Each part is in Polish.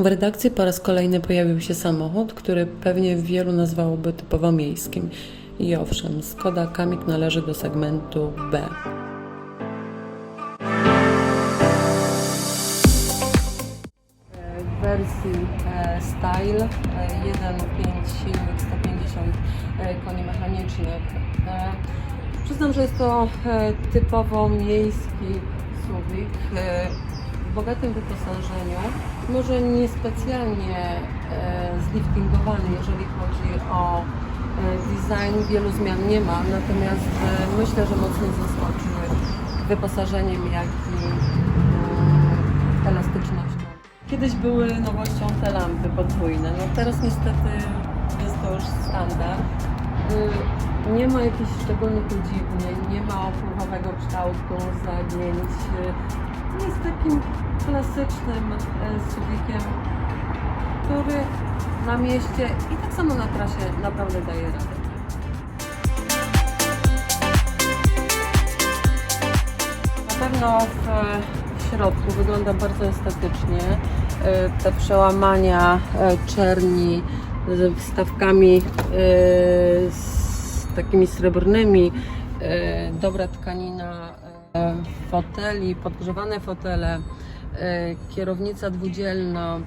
W redakcji po raz kolejny pojawił się samochód, który pewnie wielu nazwałoby typowo miejskim. I owszem, Skoda Kamik należy do segmentu B. W wersji e, Style e, 1.5 silnik 150 e, koni mechanicznych. E, Przyznam, że jest to e, typowo miejski e, w bogatym wyposażeniu. Może niespecjalnie e, zliftingowany, jeżeli chodzi o e, design. Wielu zmian nie ma, natomiast e, myślę, że mocno zaskoczy wyposażeniem, jak i elastycznością. Kiedyś były nowością te lampy podwójne, no teraz niestety jest to już standard. Nie ma jakichś szczególnych udziwnień, nie ma opływowego kształtu, zagięć. Jest takim klasycznym e, suwikiem, który na mieście i tak samo na trasie naprawdę daje radę. Na pewno w środku wygląda bardzo estetycznie. E, Te przełamania e, czerni z wstawkami z takimi srebrnymi, dobra tkanina foteli, podgrzewane fotele, e, kierownica dwudzielna,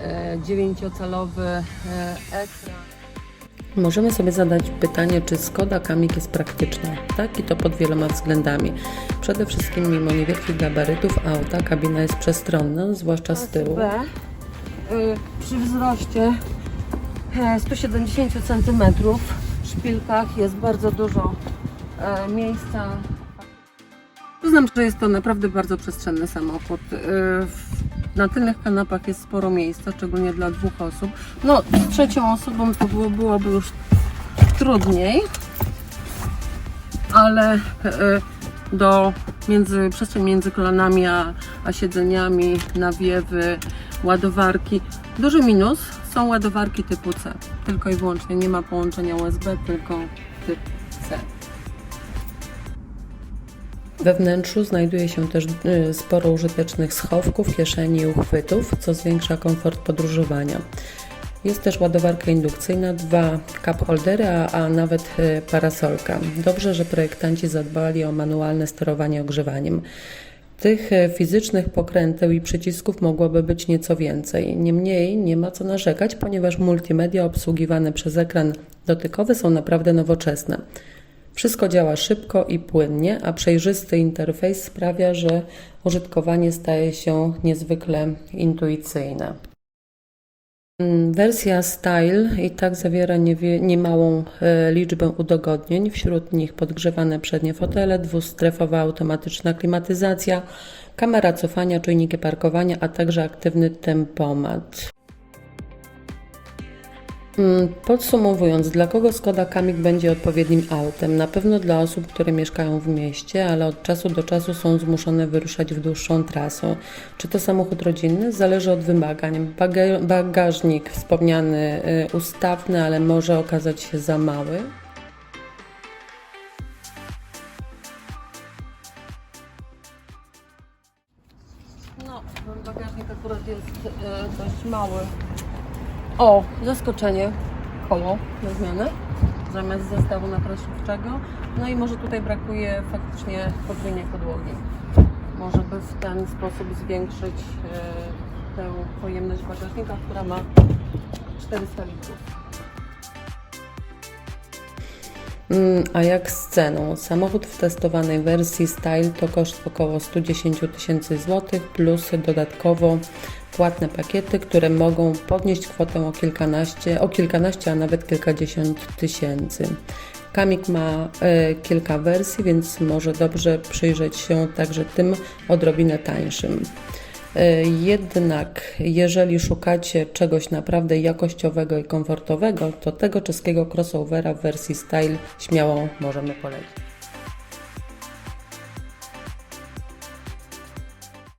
e, dziewięciocalowy e, ekran. Możemy sobie zadać pytanie, czy Skoda Kamik jest praktyczna. Tak i to pod wieloma względami. Przede wszystkim mimo niewielkich gabarytów auta kabina jest przestronna, zwłaszcza z tyłu. B, y, przy wzroście e, 170 cm w szpilkach jest bardzo dużo miejsca. Przyznam, że jest to naprawdę bardzo przestrzenny samochód. Y, Na tylnych kanapach jest sporo miejsca, szczególnie dla dwóch osób. No, z trzecią osobą to było, byłoby już trudniej, ale y, do między, przestrzeń między kolanami a, a siedzeniami, nawiewy, ładowarki. Duży minus są ładowarki typu C. Tylko i wyłącznie nie ma połączenia USB, tylko typ C. We wnętrzu znajduje się też y, sporo użytecznych schowków, kieszeni i uchwytów, co zwiększa komfort podróżowania. Jest też ładowarka indukcyjna, dwa cup holdery, a, a nawet y, parasolka. Dobrze, że projektanci zadbali o manualne sterowanie ogrzewaniem. Tych e, fizycznych pokręteł i przycisków mogłoby być nieco więcej. Niemniej nie ma co narzekać, ponieważ multimedia obsługiwane przez ekran dotykowy są naprawdę nowoczesne. Wszystko działa szybko i płynnie, a przejrzysty interfejs sprawia, że użytkowanie staje się niezwykle intuicyjne. Mm, Wersja Style i tak zawiera niemałą e, liczbę udogodnień, wśród nich podgrzewane przednie fotele, dwustrefowa automatyczna klimatyzacja, kamera cofania, czujniki parkowania, a także aktywny tempomat. Mm, Podsumowując, dla kogo Skoda Kamik będzie odpowiednim autem? Na pewno dla osób, które mieszkają w mieście, ale od czasu do czasu są zmuszone wyruszać w dłuższą trasę. Czy to samochód rodzinny? Zależy od wymagań. Baga- Bagażnik wspomniany y, ustawny, ale może okazać się za mały. No, bagażnik akurat jest e, dość mały. O, zaskoczenie. Koło na zmianę zamiast zestawu napraszczowczego. No i może tutaj brakuje faktycznie podwójnej podłogi. Może by w ten sposób zwiększyć e, tę pojemność bagażnika, która ma 400 litrów. Mm, A jak z ceną? Samochód w testowanej wersji Style to koszt około 110 tysięcy złotych plus dodatkowo płatne pakiety, które mogą podnieść kwotę o kilkanaście, o kilkanaście, a nawet kilkadziesiąt tysięcy. Kamik ma e, kilka wersji, więc może dobrze przyjrzeć się także tym odrobinę tańszym. E, Jednak, jeżeli szukacie czegoś naprawdę jakościowego i komfortowego, to tego czeskiego crossovera w wersji Style śmiało możemy polecić.